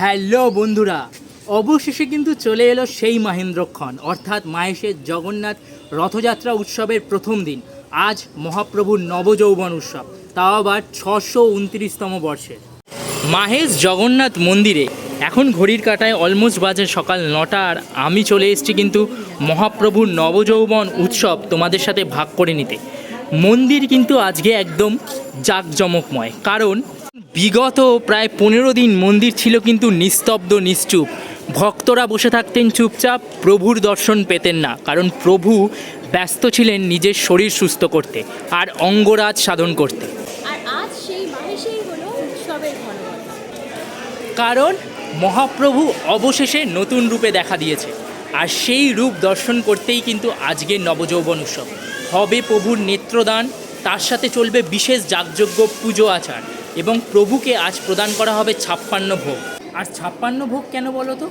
Hello বন্ধুরা, অবশেষে কিন্তু চলে এলো সেই মাহেন্দ্রক্ষণ, অর্থাৎ মাহেশের জগন্নাথ রথযাত্রা উৎসবের প্রথম দিন, আজ মহাপ্রভুর নবযৌবন উৎসব, তাও আবার ছশো উনত্রিশতম বর্ষের মাহেশ জগন্নাথ মন্দিরে, এখন ঘড়ির কাটায় অলমোস্ট বাজে সকাল নটা, আর আমি চলে এসেছি কিন্তু মহাপ্রভুর নবযৌবন উৎসব তোমাদের সাথে ভাগ করে নিতে। মন্দির কিন্তু আজকে একদম জাঁকজমকময়, কারণ বিগত প্রায় পনেরো দিন মন্দির ছিল কিন্তু নিস্তব্ধ নিশ্চুপ। ভক্তরা বসে থাকতেন চুপচাপ প্রভুর দর্শন পেতেন না কারণ প্রভু ব্যস্ত ছিলেন নিজের শরীর সুস্থ করতে আর অঙ্গরাজ সাধন করতে। আর আজ সেই মাহেশেই হলো উৎসবের কারণ মহাপ্রভু অবশেষে নতুন রূপে দেখা দিয়েছে আর সেই রূপ দর্শন করতেই কিন্তু আজকের নবযৌবন উৎসব। হবে প্রভুর নেত্রদান তার সাথে চলবে বিশেষ যাগযজ্ঞ পুজো আচার। এবং প্রভুকে আজ প্রদান করা হবে ছাপ্পান্ন ভোগ। আর ছাপ্পান্ন ভোগ কেন বলো তো?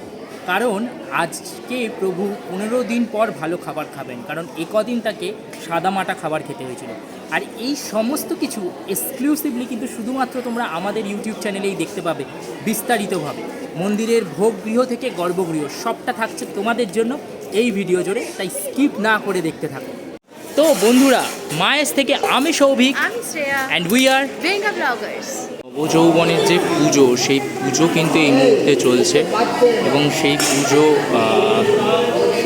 কারণ আজকে প্রভু পনেরো দিন পর ভালো খাবার খাবেন, কারণ এ কদিন তাকে সাদামাটা খাবার খেতে হয়েছিল। আর এই সমস্ত কিছু এক্সক্লুসিভলি কিন্তু শুধুমাত্র তোমরা আমাদের ইউটিউব চ্যানেলেই দেখতে পাবে, বিস্তারিতভাবে। মন্দিরের ভোগ গৃহ থেকে গর্ভগৃহ, সবটা থাকছে তোমাদের জন্য এই ভিডিও জুড়ে তাই স্কিপ না করে দেখতে থাকো। তো বন্ধুরা মায়েস থেকে আমি সৌভিক। আমি শ্রেয়া। অ্যান্ড উই আর নবযৌবনের যে পুজো সেই পুজো কিন্তু এই মুহূর্তে চলছে। এবং সেই পুজো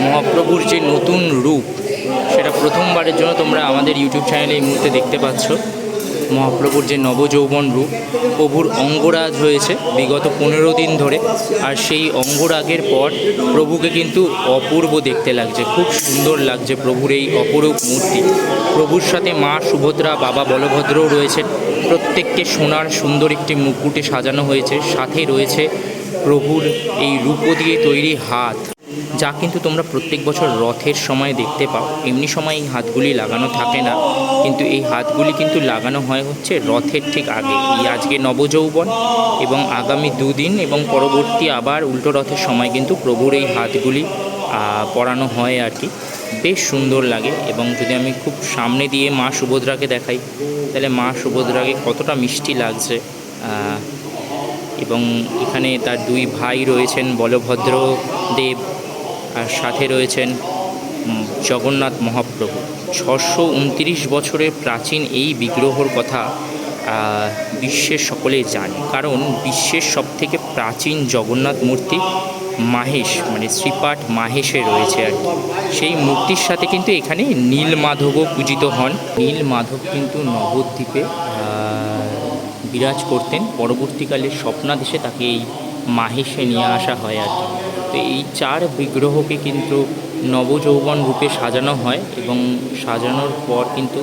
মহাপ্রভুর যে নতুন রূপ সেটা প্রথমবারের জন্য তোমরা আমাদের ইউটিউব চ্যানেলে এই মুহূর্তে দেখতে পাচ্ছ। মহাপ্রভুর যে নবযৌবন রূপ, প্রভুর অঙ্গরাজ হয়েছে বিগত পনেরো দিন ধরে। আর সেই অঙ্গরাগের পর প্রভুকে কিন্তু অপূর্ব দেখতে লাগছে, খুব সুন্দর লাগছে প্রভুর এই অপরূপ মূর্তি। প্রভুর সাথে মা সুভদ্রা, বাবা বলভদ্রও রয়েছেন। প্রত্যেককে সোনার সুন্দর একটি মুকুটে সাজানো হয়েছে, সাথে রয়েছে প্রভুর এই রূপো দিয়ে তৈরি হাত। যা কিন্তু তোমরা প্রত্যেক বছর রথের সময় দেখতে পাও। এমনি সময় এই হাতগুলি লাগানো থাকে না, কিন্তু এই হাতগুলি কিন্তু লাগানো হয় হচ্ছে রথের ঠিক আগে। এই আজকে নবযৌবন এবং আগামী দুদিন এবং পরবর্তী আবার উল্টো রথের সময় কিন্তু প্রভুর এই হাতগুলি পরানো হয় আর কি। বেশ সুন্দর লাগে এবং যদি আমি খুব সামনে দিয়ে মা সুভদ্রাকে দেখাই, তাহলে মা সুভদ্রাকে কতটা মিষ্টি লাগছে এবং এখানে তার দুই ভাই রয়েছেন বলভদ্র দেব আর সাথে রয়েছেন জগন্নাথ মহাপ্রভু। ছশো উনত্রিশ বছরের প্রাচীন এই বিগ্রহর কথা বিশ্বের সকলেই জানে। কারণ বিশ্বের সবথেকে প্রাচীন জগন্নাথ মূর্তি মাহেশ মানে শ্রীপাঠ মাহেশে রয়েছে আর কি। সেই মূর্তির সাথে কিন্তু এখানে নীলমাধবও পূজিত হন। নীলমাধব কিন্তু নবদ্বীপে বিরাজ করতেন। পরবর্তীকালে স্বপ্নাদেশে তাকে এই মাহেশে নিয়ে আসা হয় আর কি। তো এই চার বিগ্রহকে কিন্তু নবযৌবন রূপে সাজানো হয় এবং সাজানোর পর কিন্তু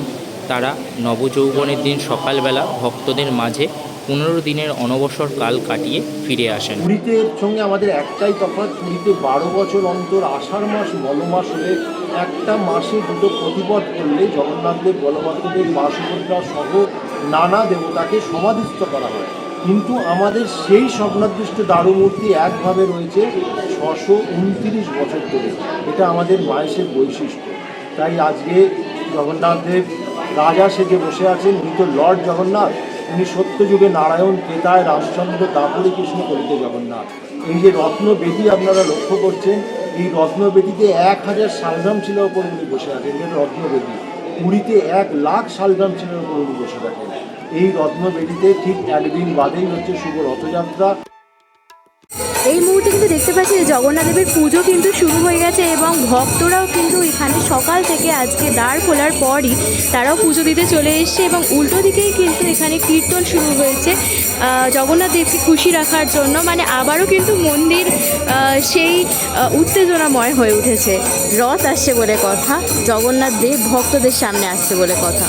তারা নবযৌবনের দিন সকালবেলা ভক্তদের মাঝে পনেরো দিনের অনবসর কাল কাটিয়ে ফিরে আসেন। পুরীতে সঙ্গে আমাদের একটাই তফাৎ, পুরীতে বারো বছর অন্তর আষাঢ় মাস মলমাস হলে একটা মাসে দুটো প্রতিপদ করলে জগন্নাথদেব বলভদ্রদেব, মা সহ নানা দেবতাকে সমাধিস্থ করা হয়। কিন্তু আমাদের সেই স্বপ্নাদৃষ্ট দারুমূর্তি একভাবে রয়েছে ছশো উনত্রিশ বছর ধরে। এটা আমাদের মায়েশের বৈশিষ্ট্য। তাই আজকে জগন্নাথদেব রাজা সেজে বসে আছেন, মৃত লর্ড জগন্নাথ। উনি সত্যযুগে নারায়ণ কেতায় রামচন্দ্র দাপরে কৃষ্ণ করিতে জগন্নাথ। এই যে রত্ন বেদি আপনারা লক্ষ্য করছেন, এই রত্ন বেদিতে এক হাজার শালগ্রাম শিলার ওপর উনি বসে আছেন। এটা রত্ন বেদি পুরীতে এক লাখ শালগ্রাম শিলার ওপর উনি বসে থাকেন। এই রত্ন বেদিতে ঠিক একদিন বাদেই হচ্ছে শুভ রথযাত্রা। এই মুহূর্তে কিন্তু দেখতে পাচ্ছি যে জগন্নাথ দেবের পুজো কিন্তু শুরু হয়ে গেছে এবং ভক্তরাও কিন্তু এখানে সকাল থেকে আজকে দ্বার খোলার পরই তারাও পুজো দিতে চলে এসছে এবং উল্টো দিকেই কিন্তু এখানে কীর্তন শুরু হয়েছে জগন্নাথ দেবকে খুশি রাখার জন্য। মানে আবারও কিন্তু মন্দির সেই উত্তেজনাময় হয়ে উঠেছে। রথ আসছে বলে কথা, জগন্নাথ দেব ভক্তদের সামনে আসছে বলে কথা।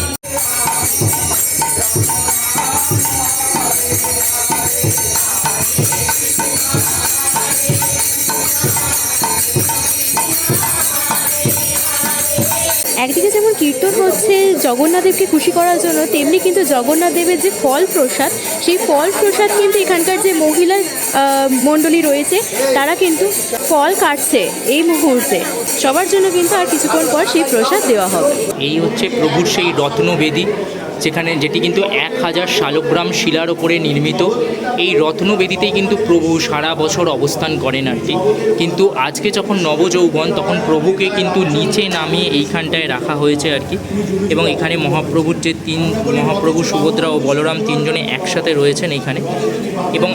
একদিকে যেমন কীর্তন হচ্ছে, জগন্নাথদেবকে খুশি করার জন্য, তেমনি কিন্তু জগন্নাথ দেবের যে ফল প্রসাদ সেই ফল প্রসাদ কিন্তু এখানকার যে মহিলা মণ্ডলী রয়েছে, তারা কিন্তু ফল কাটছে এই মুহূর্তে। সবার জন্য কিন্তু আর কিছুক্ষণ পর সেই প্রসাদ দেওয়া হবে। এই হচ্ছে প্রভুর সেই রত্নবেদী, যেখানে যেটি কিন্তু এক হাজার শালগ্রাম শিলার ওপরে নির্মিত। এই রত্নবেদিতেই কিন্তু প্রভু সারা বছর অবস্থান করেন আর কি। কিন্তু আজকে যখন নবযৌবন, তখন প্রভুকে কিন্তু নিচে নামিয়ে এইখানটায় রাখা হয়েছে আর কি। এবং এখানে মহাপ্রভুর যে তিন, মহাপ্রভু, সুভদ্রা ও বলরাম তিনজনে একসাথে রয়েছেন এইখানে এবং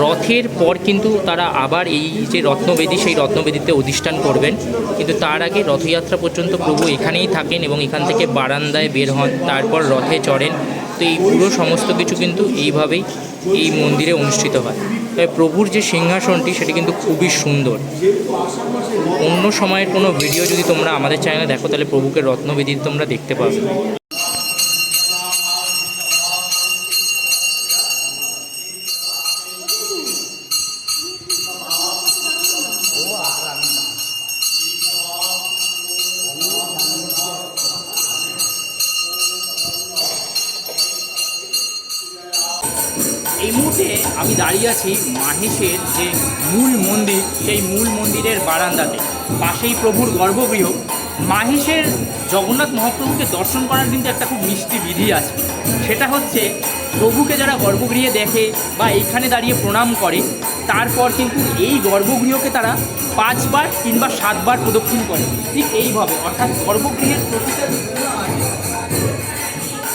রথের পর কিন্তু তারা আবার এই যে রত্নবেদী, সেই রত্নবেদীতে অধিষ্ঠান করবেন। কিন্তু তার আগে রথযাত্রা পর্যন্ত প্রভু এখানেই থাকেন এবং এখান থেকে বারান্দায় বের হন, তারপর রথে চড়েন। তো এই পুরো সমস্ত কিছু কিন্তু এইভাবেই এই মন্দিরে অনুষ্ঠিত হয়। তবে প্রভুর যে সিংহাসনটি সেটি কিন্তু খুবই সুন্দর। অন্য সময়ের কোনো ভিডিও যদি তোমরা আমাদের চ্যানেলে দেখো, তাহলে প্রভুকে রত্নবিধি তোমরা দেখতে পাবে। আমি দাঁড়িয়ে আছি মাহেশের যে মূল মন্দির, সেই মূল মন্দিরের বারান্দাতে। পাশেই প্রভুর গর্ভগৃহ। মাহেশের জগন্নাথ মহাপ্রভুকে দর্শন করার কিন্তু একটা খুব মিষ্টি বিধি আছে। সেটা হচ্ছে, প্রভুকে যারা গর্ভগৃহে দেখে বা এইখানে দাঁড়িয়ে প্রণাম করে, তারপর কিন্তু এই গর্ভগৃহকে তারা পাঁচবার কিংবা সাতবার প্রদক্ষিণ করে। ঠিক এইভাবে, অর্থাৎ গর্ভগৃহের প্রতিটা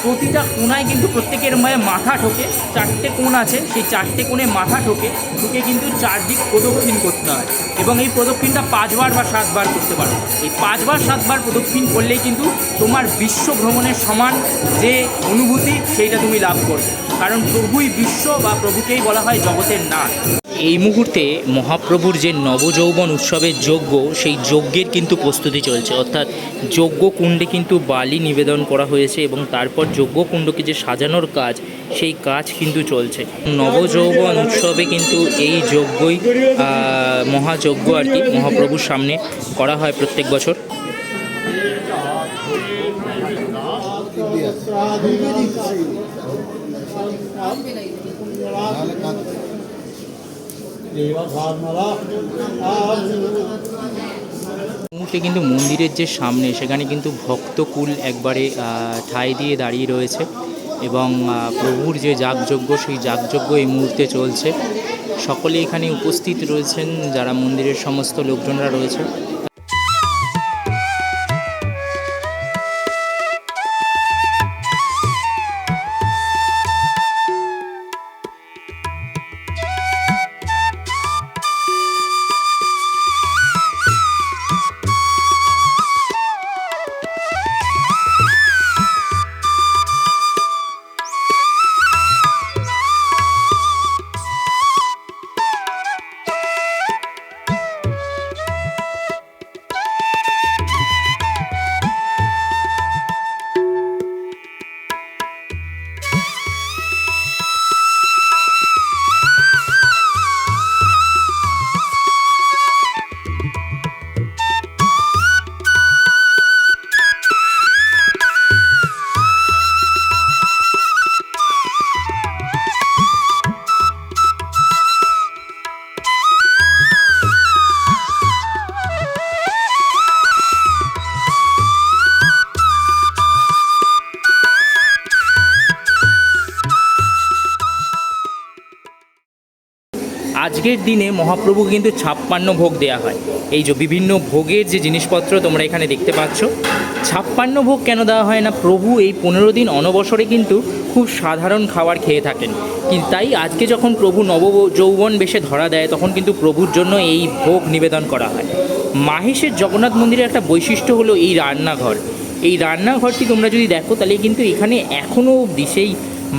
প্রতিটা কোনায় কিন্তু প্রত্যেকের মায়ে মাথা ঠোকে চারটে কোণ আছে, সেই চারটে কোণে মাথা ঠোকে ঠুকে কিন্তু চারদিক প্রদক্ষিণ করতে হয়। এবং এই প্রদক্ষিণটা পাঁচবার বা সাতবার করতে পারো। এই পাঁচবার, সাতবার প্রদক্ষিণ করলেই কিন্তু তোমার বিশ্ব ভ্রমণের সমান যে অনুভূতি, সেইটা তুমি লাভ করবে। কারণ প্রভুই বিশ্ব বা প্রভুকেই বলা হয় জগতের নাথ। এই মুহূর্তে মহাপ্রভুর যে নবযৌবন উৎসবের যজ্ঞ, সেই যজ্ঞের কিন্তু প্রস্তুতি চলছে। অর্থাৎ যজ্ঞ কুণ্ডে কিন্তু বালি নিবেদন করা হয়েছে এবং তারপর যজ্ঞ কুণ্ডকে যে সাজানোর কাজ, সেই কাজ কিন্তু চলছে। নবযৌবন উৎসবে কিন্তু এই যজ্ঞই মহাযজ্ঞ আর কি মহাপ্রভুর সামনে করা হয় প্রত্যেক বছর। মুহূর্তে কিন্তু মন্দিরের যে সামনে, সেখানে কিন্তু ভক্তকুল একবারে ঠাই দিয়ে দাঁড়িয়ে রয়েছে এবং প্রভুর যে যাগযজ্ঞ, সেই যাগযজ্ঞ এই মুহূর্তে চলছে। সকলে এখানে উপস্থিত রয়েছেন, যারা মন্দিরের সমস্ত লোকজনরা রয়েছে আজকের দিনে মহাপ্রভু কিন্তু ছাপ্পান্ন ভোগ দেয়া হয়। এই যে বিভিন্ন ভোগের যে জিনিসপত্র তোমরা এখানে দেখতে পাচ্ছ, ছাপ্পান্ন ভোগ কেন দেওয়া হয় না? প্রভু এই পনেরো দিন অনবসরে কিন্তু খুব সাধারণ খাবার খেয়ে থাকেন। কিন্তু তাই আজকে যখন প্রভু নব যৌবন বেশে ধরা দেয়, তখন কিন্তু প্রভুর জন্য এই ভোগ নিবেদন করা হয়। মাহেশের জগন্নাথ মন্দিরের একটা বৈশিষ্ট্য হলো এই রান্নাঘর। এই রান্নাঘরটি তোমরা যদি দেখো, তাহলে কিন্তু এখানে এখনও অবধি সেই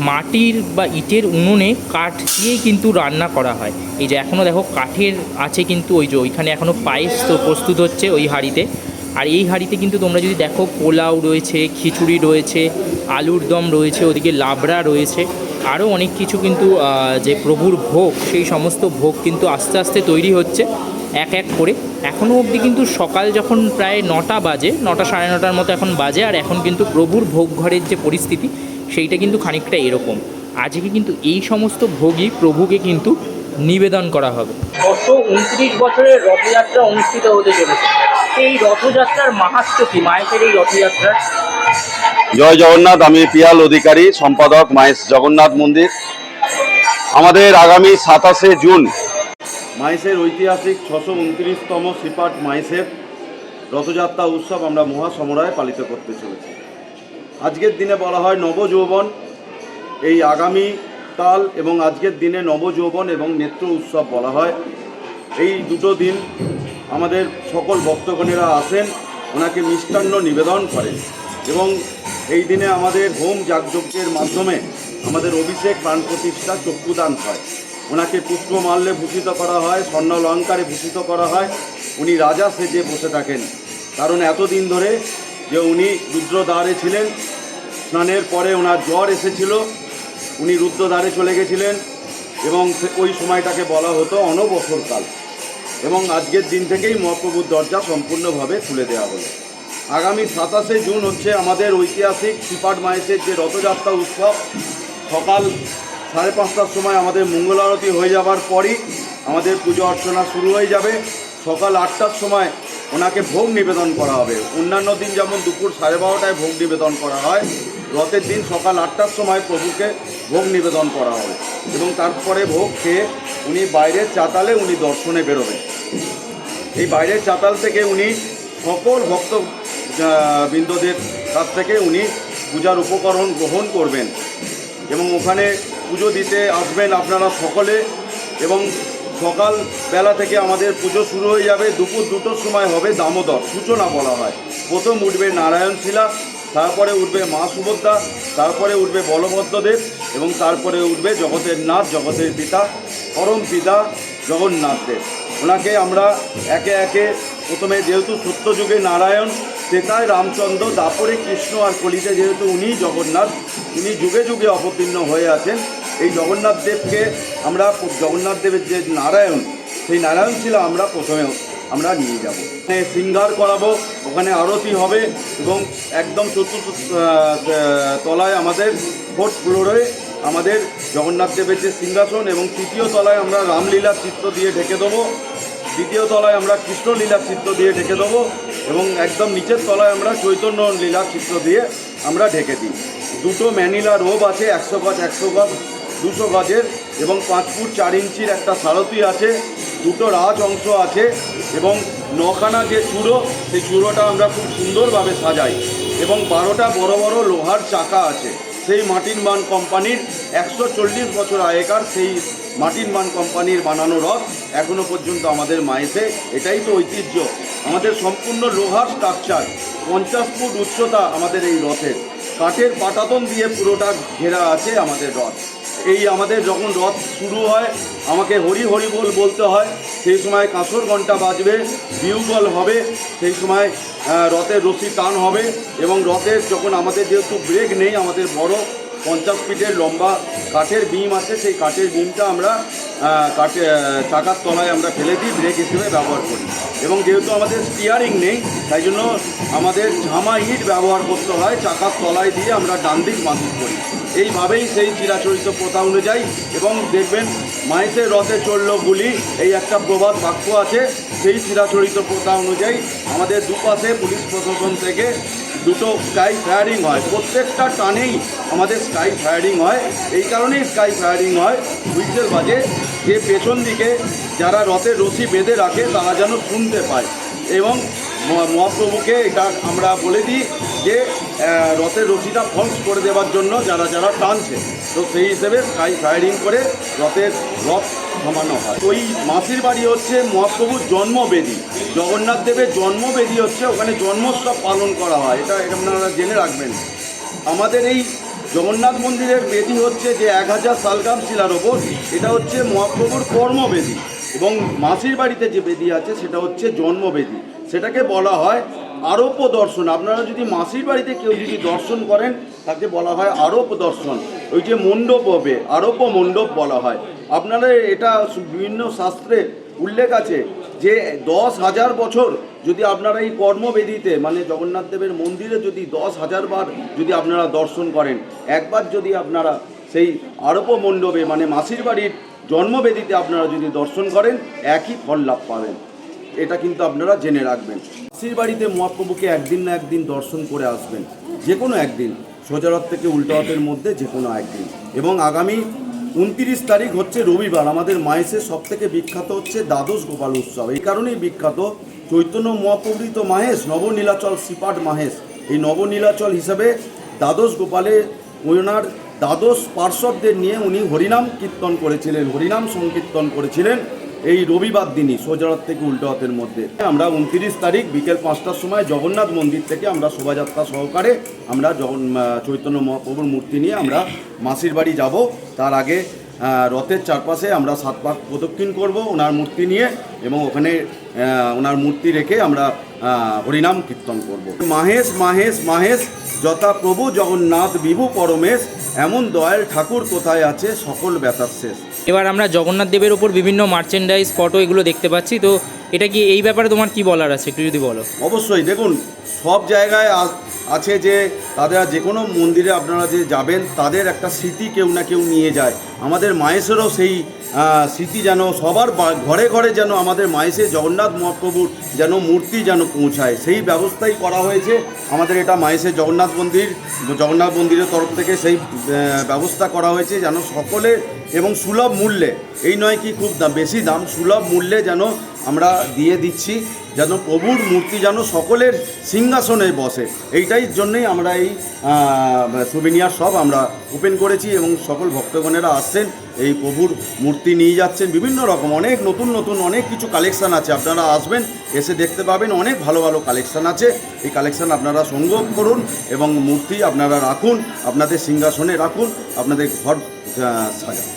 মাটির বা ইটের উনুনে কাঠ দিয়েই কিন্তু রান্না করা হয়। এই যে এখনও দেখো কাঠের আছে কিন্তু ওই যে ওইখানে এখনও পায়েস তো প্রস্তুত হচ্ছে ওই হাঁড়িতে। আর এই হাঁড়িতে কিন্তু তোমরা যদি দেখো পোলাও রয়েছে, খিচুড়ি রয়েছে, আলুর দম রয়েছে, ওদিকে লাবড়া রয়েছে। আরও অনেক কিছু কিন্তু যে প্রভুর ভোগ, সেই সমস্ত ভোগ কিন্তু আস্তে আস্তে তৈরি হচ্ছে এক এক করে। এখনও অবধি কিন্তু সকাল যখন প্রায় নটা বাজে, নটা সাড়ে নটার মতো এখন বাজে, আর এখন কিন্তু প্রভুর ভোগ ঘরের যে পরিস্থিতি সেইটা কিন্তু খানিকটা এরকম। আজকে কিন্তু এই সমস্ত ভোগই প্রভুকে কিন্তু নিবেদন করা হবে। গত উনত্রিশ বছরের রথযাত্রা অনুষ্ঠিত হতে চলেছে। এই রথযাত্রার মাহাত্ম কি মায়ের এই রথযাত্রার। জয় জগন্নাথ আমি পিয়াল অধিকারী সম্পাদক মাইস জগন্নাথ মন্দির। আমাদের আগামী সাতাশে জুন মাইসের ঐতিহাসিক ছশো উনত্রিশতম শ্রীপাঠ মাইসের রথযাত্রা উৎসব আমরা মহাসমরায় পালিত করতে চলেছি। আজকের দিনে বলা হয় নবযৌবন। এই আগামী কাল এবং আজকের দিনে নবযৌবন এবং নেত্র উৎসব বলা হয়। এই দুটো দিন আমাদের সকল ভক্তগণেরা আসেন, ওনাকে মিষ্টান্ন নিবেদন করেন এবং এই দিনে আমাদের হোম যাগযজ্ঞের মাধ্যমে আমাদের অভিষেক, প্রাণ প্রতিষ্ঠা, চক্ষুদান হয়। ওনাকে পুষ্পমাল্যে ভূষিত করা হয় স্বর্ণ অলঙ্কারে ভূষিত করা হয়। উনি রাজা সেজে বসে থাকেন। কারণ এতদিন ধরে যে উনি রুদ্রদ্বারে ছিলেন, স্নানের পরে ওনার জ্বর এসেছিল, উনি রুদ্রদ্বারে চলে গেছিলেন এবং ওই সময়টাকে বলা হতো অনবসরকাল এবং আজকের দিন থেকেই মহাপ্রভুর দরজা সম্পূর্ণভাবে খুলে দেওয়া হলো। আগামী সাতাশে জুন হচ্ছে আমাদের ঐতিহাসিক শ্রীপাঠ মায়েসের যে রথযাত্রা উৎসব। সকাল সাড়ে পাঁচটার সময় আমাদের মঙ্গল আরতি হয়ে যাওয়ার পরই আমাদের পুজো অর্চনা শুরু হয়ে যাবে। সকাল আটটার সময় ওনাকে ভোগ নিবেদন করা হবে। অন্যান্য দিন যেমন দুপুর সাড়ে বারোটায় ভোগ নিবেদন করা হয়, রথের দিন সকাল আটটার সময় প্রভুকে ভোগ নিবেদন করা হবে এবং তারপরে ভোগ খেয়ে উনি বাইরের চাতালে উনি দর্শনে বেরোবেন। এই বাইরের চাতাল থেকে উনি সকল ভক্ত বৃন্দদের কাছ থেকে উনি পূজার উপকরণ গ্রহণ করবেন এবং ওখানে পুজো দিতে আসবেন আপনারা সকলে এবং সকাল বেলা থেকে আমাদের পুজো শুরু হয়ে যাবে। দুপুর দুটোর সময় হবে দামোদর। সূচনা বলা হয়। প্রথম উঠবে নারায়ণ শিলা, তারপরে উঠবে মা সুভদ্রা, তারপরে উঠবে বলভদ্রদেব এবং তারপরে উঠবে জগতের নাথ, জগতের পিতা, পরম পিতা জগন্নাথ দেব। ওনাকে আমরা একে একে প্রথমে যেহেতু সত্যযুগে নারায়ণ তেতায় রামচন্দ্র, দাপরে কৃষ্ণ আর কলিতে যেহেতু উনি জগন্নাথ উনি যুগে যুগে অবতীর্ণ হয়ে আছেন। এই জগন্নাথ দেবকে আমরা, জগন্নাথ দেবের যে নারায়ণ, সেই নারায়ণ ছিল আমরা প্রথমে আমরা নিয়ে যাব। শৃঙ্গার করাবো, ওখানে আরতি হবে এবং একদম চতুর্থ তলায় আমাদের ফোর্থ ফ্লোরে আমাদের জগন্নাথ দেবের যে সিংহাসন এবং তৃতীয় তলায় আমরা রামলীলার চিত্র দিয়ে ঢেকে দেবো। দ্বিতীয় তলায় আমরা কৃষ্ণলীলার চিত্র দিয়ে ঢেকে দেবো। এবং একদম নিচের তলায় আমরা চৈতন্য লীলা চিত্র দিয়ে আমরা ঢেকে দিই। দুটো ম্যানিলা রোব আছে, একশো গজ একশো গজ, দুশো গজের এবং পাঁচ ফুট চার ইঞ্চির একটা সারথি আছে, দুটো রাজ অংশ আছে এবং নখানা যে চূড়ো, সেই চূড়োটা আমরা খুব সুন্দরভাবে সাজাই এবং বারোটা বড় বড় লোহার চাকা আছে। সেই মাটির মান কোম্পানির একশো চল্লিশ বছর আগেকার সেই মাটির মান কোম্পানির বানানো রথ এখনও পর্যন্ত আমাদের মায়েতে। এটাই তো ঐতিহ্য। আমাদের সম্পূর্ণ লোহার স্ট্রাকচার পঞ্চাশ ফুট উচ্চতা আমাদের এই রথের। কাঠের পাটাতন দিয়ে পুরোটা ঘেরা আছে আমাদের রথ। এই আমাদের যখন রথ শুরু হয়, আমাকে হরি হরি বল বলতে হয়। সেই সময় কাঁসর ঘণ্টা বাজবে বিউগল হবে, সেই সময় রথের রশি টান হবে এবং রথের যখন আমাদের যেহেতু ব্রেক নেই, আমাদের বড় পঞ্চাশ ফিটের লম্বা কাঠের বিম আছে, সেই কাঠের বিমটা আমরা কাঠে চাকার তলায় আমরা ফেলে দিই ব্রেক হিসেবে ব্যবহার করি। এবং যেহেতু আমাদের স্টিয়ারিং নেই, তাই জন্য আমাদের ঝামা ইট ব্যবহার করতে হয়, চাকার তলায় দিয়ে আমরা ডান দিক করি। এইভাবেই সেই চিরাচরিত প্রথা অনুযায়ী এবং দেখবেন মাইসের রথে চলল গুলি এই একটা প্রবাদ বাক্য আছে, সেই চিরাচরিত প্রথা অনুযায়ী আমাদের দুপাশে পুলিশ প্রশাসন থেকে দুটো স্কাই ফায়ারিং হয়। প্রত্যেকটা টানেই আমাদের স্কাই ফায়ারিং হয়। এই কারণেই স্কাই ফায়ারিং হয় হুইসেল বাজে। যে পেছন দিকে যারা রথের রশি বেঁধে রাখে, তারা যেন শুনতে পায় এবং মহাপ্রভুকে এটা আমরা বলে দিই যে রথের রশিটা ফলস করে দেওয়ার জন্য যারা যারা টানছে, তো সেই হিসেবে স্কাই ফায়ারিং করে রথের রথ থামানো হয়। ওই মাসির বাড়ি হচ্ছে মহাপ্রভুর জন্মবেদী। জগন্নাথ দেবের জন্মবেদী হচ্ছে ওখানে জন্মোৎসব পালন করা হয়। এটা আপনারা জেনে রাখবেন। আমাদের এই জগন্নাথ মন্দিরের বেদি হচ্ছে যে এক হাজার শালগ্রাম শিলার ওপর, এটা হচ্ছে মহাপ্রভুর কর্মবেদী। এবং মাসির বাড়িতে যে বেদি আছে, সেটা হচ্ছে জন্মবেদী। সেটাকে বলা হয় আরোপ্য দর্শন আপনারা যদি মাসির বাড়িতে কেউ যদি দর্শন করেন, তাকে বলা হয় আরোপ দর্শন ওই যে মণ্ডপ হবে আরোপ্য মণ্ডপ বলা হয়। আপনারা এটা বিভিন্ন শাস্ত্রে উল্লেখ আছে যে দশ হাজার বছর যদি আপনারা এই কর্মবেদিতে মানে জগন্নাথ দেবের মন্দিরে যদি দশ হাজার বার যদি আপনারা দর্শন করেন, একবার যদি আপনারা সেই আরোপ মণ্ডপে মানে মাসির বাড়ির জন্মবেদিতে আপনারা যদি দর্শন করেন, একই ফল লাভ পাবেন। এটা কিন্তু আপনারা জেনে রাখবেন। মাসির বাড়িতে মহাপ্রভুকে একদিন না একদিন দর্শন করে আসবেন। যে কোনো একদিন সোজারত থেকে উল্টোহাতের মধ্যে যে কোনো একদিন। এবং আগামী উনতিরিশ তারিখ হচ্ছে রবিবার। আমাদের মায়েসের সব থেকে বিখ্যাত হচ্ছে দ্বাদশ গোপাল উৎসব। এই কারণেই বিখ্যাত চৈতন্য মহাপ্রভৃত মাহেশ, নবনীলাচল সিপাট মাহেশ। এই নবনীলাচল হিসাবে দ্বাদশ গোপালে ওনার দ্বাদশ পার্শ্বদের নিয়ে উনি হরিনাম কীর্তন করেছিলেন, হরিনাম সংকীর্তন করেছিলেন। এই রবিবার দিনই সোজারথ থেকে উল্টো উল্টোহাতের মধ্যে। আমরা উনত্রিশ তারিখ বিকেল পাঁচটার সময় জগন্নাথ মন্দির থেকে আমরা শোভাযাত্রা সহকারে আমরা জগন চৈতন্য মহাপ্রভুর মূর্তি নিয়ে আমরা মাসির বাড়ি যাব। তার আগে রথের চারপাশে আমরা সাত পাক প্রদক্ষিণ করব ওনার মূর্তি নিয়ে এবং ওখানে ওনার মূর্তি রেখে আমরা হরিনাম কীর্তন করব। মাহেশ মাহেশ মাহেশ, যথা প্রভু জগন্নাথ, বিভু পরমেশ, এমন দয়াল ঠাকুর কোথায় আছে? সকল ব্যথার শেষ। এবার আমরা জগন্নাথ দেবের ওপর বিভিন্ন মার্চেন্ডাইজ ফটো এগুলো দেখতে পাচ্ছি। তো এটা কি এই ব্যাপারে তোমার কি বলার আছে? একটু যদি বলো। অবশ্যই। দেখুন, সব জায়গায় আছে যে তাদের যে কোনো মন্দিরে আপনারা যে যাবেন, তাদের একটা স্মৃতি কেউ না কেউ নিয়ে যায়। আমাদের মায়েশেরও সেই স্মৃতি যেন সবার ঘরে ঘরে যেন আমাদের মাইসে জগন্নাথ মহাপ্রভুর যেন মূর্তি যেন পৌঁছায়। সেই ব্যবস্থাই করা হয়েছে। আমাদের এটা মাইসে জগন্নাথ মন্দির, জগন্নাথ মন্দিরের তরফ থেকে সেই ব্যবস্থা করা হয়েছে যেন সকলে এবং সুলভ মূল্যে। এই নয় কি খুব দাম বেশি দাম, সুলভ মূল্যে যেন আমরা দিয়ে দিচ্ছি যেন প্রভুর মূর্তি যেন সকলের সিংহাসনে বসে। এইটাই জন্যই আমরা এই সুবিনিয়ার সব আমরা ওপেন করেছি এবং সকল ভক্তগণেরা আসছেন, এই প্রভুর মূর্তি নিয়ে যাচ্ছেন। বিভিন্ন রকম, অনেক নতুন নতুন, অনেক কিছু কালেকশান আছে। আপনারা আসবেন, এসে দেখতে পাবেন অনেক ভালো ভালো কালেকশান আছে। এই কালেকশান আপনারা সংগ্রহ করুন এবং মূর্তি আপনারা রাখুন, আপনাদের সিংহাসনে রাখুন, আপনাদের ঘর সাজান।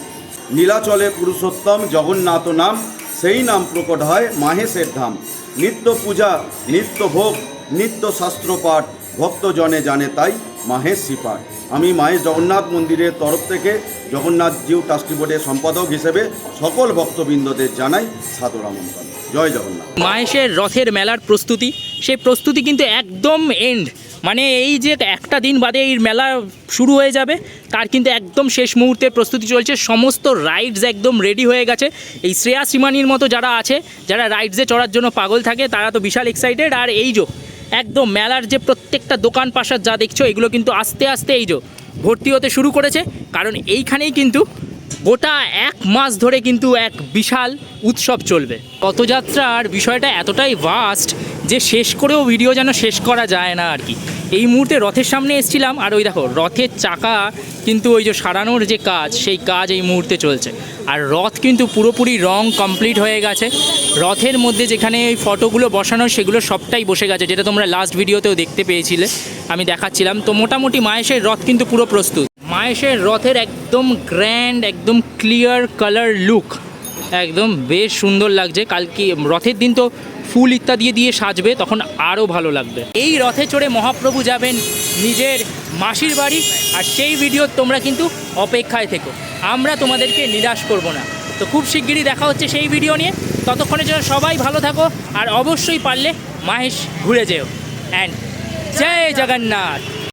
নীলাচলে পুরুষোত্তম, জগন্নাথ নাম। সেই নাম প্রকট হয় মাহেশের ধাম। নিত্য পূজা, নিত্য ভোগ, নিত্য শাস্ত্র শাস্ত্রপাঠ, ভক্তজনে জানে তাই মাহেশ শ্রীপাঠ। আমি মাহেশ জগন্নাথ মন্দিরের তরফ থেকে জগন্নাথ জিউ ট্রাস্টি বোর্ডের সম্পাদক হিসেবে সকল ভক্তবৃন্দদের জানাই সাদর আমন্ত্রণ। জয় জগন্নাথ। মাহেশের রথের মেলার প্রস্তুতি, সেই প্রস্তুতি কিন্তু একদম এন্ড মানে এই যে একটা দিন বাদে এই মেলা শুরু হয়ে যাবে, তার কিন্তু একদম শেষ মুহূর্তে প্রস্তুতি চলছে। সমস্ত রাইডস একদম রেডি হয়ে গেছে। এই শ্রেয়া শ্রীমানির মতো যারা আছে, যারা রাইডসে চড়ার জন্য পাগল থাকে, তারা তো বিশাল এক্সাইটেড আর এই যো, একদম মেলার যে প্রত্যেকটা দোকান পাশার যা দেখছ, এগুলো কিন্তু আস্তে আস্তে এই যো ভর্তি হতে শুরু করেছে। কারণ এইখানেই কিন্তু গোটা এক মাস ধরে কিন্তু এক বিশাল উৎসব চলবে। রথযাত্রার বিষয়টা এতটাই ভাস্ট যে শেষ করেও ভিডিও যেন শেষ করা যায় না আর কি। এই মুহূর্তে রথের সামনে এসেছিলাম আর ওই দেখো, রথের চাকা কিন্তু ওই যে সারানোর যে কাজ, সেই কাজ এই মুহূর্তে চলছে। আর রথ কিন্তু পুরোপুরি রং কমপ্লিট হয়ে গেছে। রথের মধ্যে যেখানে ওই ফটোগুলো বসানো, সেগুলো সবটাই বসে গেছে, যেটা তোমরা লাস্ট ভিডিওতেও দেখতে পেয়েছিলে। আমি দেখাচ্ছিলাম। তো মোটামুটি মায়েশের রথ কিন্তু পুরো প্রস্তুত। মায়েশের রথের একদম গ্র্যান্ড একদম ক্লিয়ার কালার লুক একদম বেশ সুন্দর লাগছে। কালকে রথের দিন তো ফুল ইত্যাদি দিয়ে সাজবে, তখন আরও ভালো লাগবে। এই রথে চড়ে মহাপ্রভু যাবেন নিজের মাসির বাড়ি, আর সেই ভিডিও তোমরা কিন্তু অপেক্ষায় থেকো। আমরা তোমাদেরকে নিরাশ করব না। তো খুব শিগগিরই দেখা হচ্ছে সেই ভিডিও নিয়ে। ততক্ষণের জন্য সবাই ভালো থাকো, আর অবশ্যই পারলে মাহেশ ঘুরে যেও। অ্যান্ড জয় জগন্নাথ।